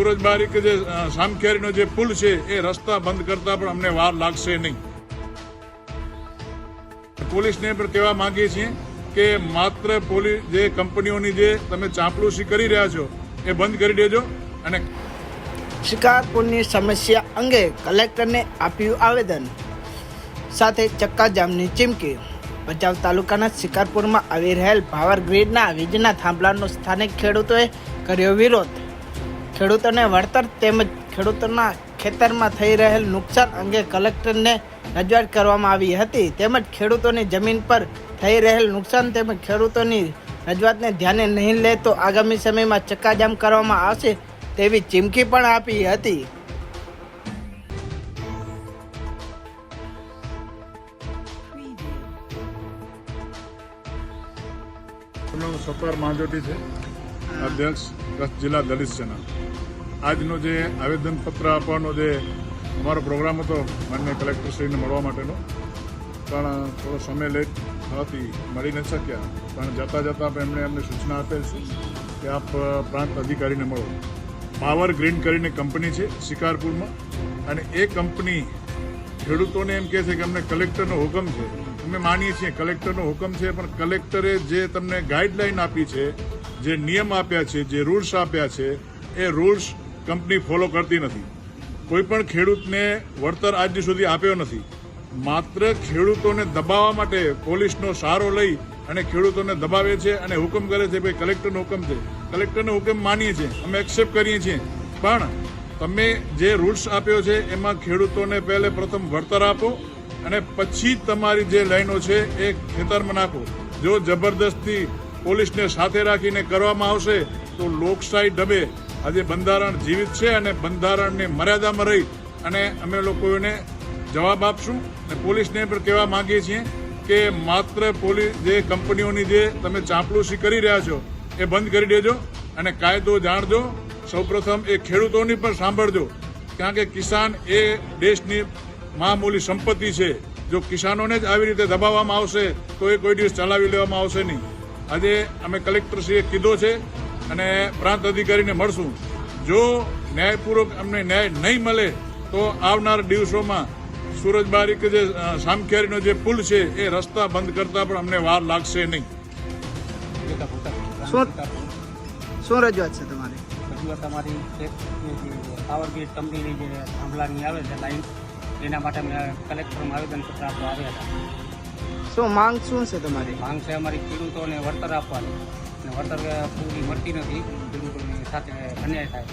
સુરજબારી કે જે સામખિયારીનો જે પુલ છે, એ રસ્તા બંધ કરતા પણ અમને વાર લાગશે નહીં. પોલીસને પણ કહેવા માંગીએ છીએ કે માત્ર પોલીસ જે કંપનીઓની જે તમે ચાંપલુસી કરી રહ્યા છો, એ બંધ કરી દેજો અને શિકારપુરની સમસ્યા અંગે કલેક્ટરને આપ્યું આવેદન. સાથે ચક્કાજામની ચીમકી. ભચાઉ તાલુકાના શિકારપુરમાં આવી રહેલ પાવર ગ્રીડના વીજના થાંભલાનો સ્થાનિક ખેડૂતોએ કર્યો વિરોધ. ખેડૂતોને વળતર તેમજ ખેડૂતોના ખેતરમાં થઈ રહેલ નુકસાન અંગે કલેક્ટરને રજૂઆત કરવામાં આવી હતી. તેમજ ખેડૂતોની જમીન પર થઈ રહેલ નુકસાન તેમજ ખેડૂતોની રજૂઆતને ધ્યાને નહીં લે તો આગામી સમયમાં ચક્કાજામ કરવામાં આવશે તેવી ચીમકી પણ આપી હતી. એમનું માંજોટી છે. અધ્યક્ષ કચ્છ જિલ્લા દલિત સેના. આજનો જે આવેદનપત્ર આપવાનો જે અમારો પ્રોગ્રામ હતો, માન્ય કલેક્ટરશ્રીને મળવા માટેનો, પણ થોડો સમય લેટ થવાથી મળી ન શક્યા. પણ જતાં જતાં એમણે અમને સૂચના આપેલ છે કે આપ પ્રાંત અધિકારીને મળો. પાવર ગ્રીન કરીને કંપની છે, શિકારપુરમાં. અને એ કંપની ખેડૂતોને એમ કહે છે કે અમને કલેક્ટરનો હુકમ છે. અમે માનીએ છીએ કલેક્ટરનો હુકમ છે, પણ કલેક્ટરે જે તમને ગાઈડલાઈન આપી છે જે નિયમ આપ્યા છે, જે રૂલ્સ આપ્યા છે, એ રૂલ્સ કંપની ફોલો કરતી નથી. કોઈ પણ ખેડૂતને વળતર આજ સુધી આપ્યો નથી. માત્ર ખેડૂતોને દબાવવા માટે પોલીસનો સહારો લઈ અને ખેડૂતોને દબાવે છે અને હુકમ કરે છે ભાઈ કલેક્ટરનો હુકમ છે. કલેક્ટરનો હુકમ માનીએ છીએ, અમે એક્સેપ્ટ કરીએ છીએ. પણ તમે જે રૂલ્સ આપ્યો છે, એમાં ખેડૂતોને પહેલે પ્રથમ વળતર આપો અને પછી તમારી જે લાઈનો છે, એ ખેતરમાં નાખો. જો જબરદસ્તી પોલીસને સાથે રાખીને કરવામાં આવશે તો લોકશાહી ડબે આજે બંધારણ જીવિત છે અને બંધારણની મર્યાદામાં રહી અને અમે લોકોને જવાબ આપશું અને પોલીસને પણ કહેવા માંગીએ છીએ કે માત્ર પોલીસ જે કંપનીઓની જે તમે ચાંપલુસી કરી રહ્યા છો, એ બંધ કરી દેજો અને કાયદો જાણજો. સૌપ્રથમ એ ખેડૂતોની પણ સાંભળજો. કારણ કે કિસાન એ દેશની મામૂલી સંપત્તિ છે. જો કિસાનોને જ આવી રીતે દબાવવામાં આવશે, તો એ કોઈ દિવસ ચલાવી લેવામાં આવશે નહીં. આજે અમે કલેક્ટરશ્રીએ કીધો છે અને પ્રાંત અધિકારીને મળશું. જો ન્યાયપૂર્વક અમને ન્યાય નહીં મળે તો આવનાર દિવસોમાં સુરજબારી કે જે સામખિયારીનો જે પુલ છે એ રસ્તા બંધ કરતા પણ અમને વાર લાગશે નહીં. શું રજૂઆત છે તમારી? રજૂઆત અમારી જે પાવર ગ્રીડ કંપનીની જે થાંભલાની આવે છે લાઈન એના માટે અમે કલેક્ટરમાં આવેદનપત્ર આપવા આવ્યા હતા. શું માંગ શું છે તમારી? માંગ છે અમારી ખેડૂતોને વળતર આપવાની. અને વળતર પૂરી મળતી નથી. ખેડૂતોની સાથે અન્યાય થાય.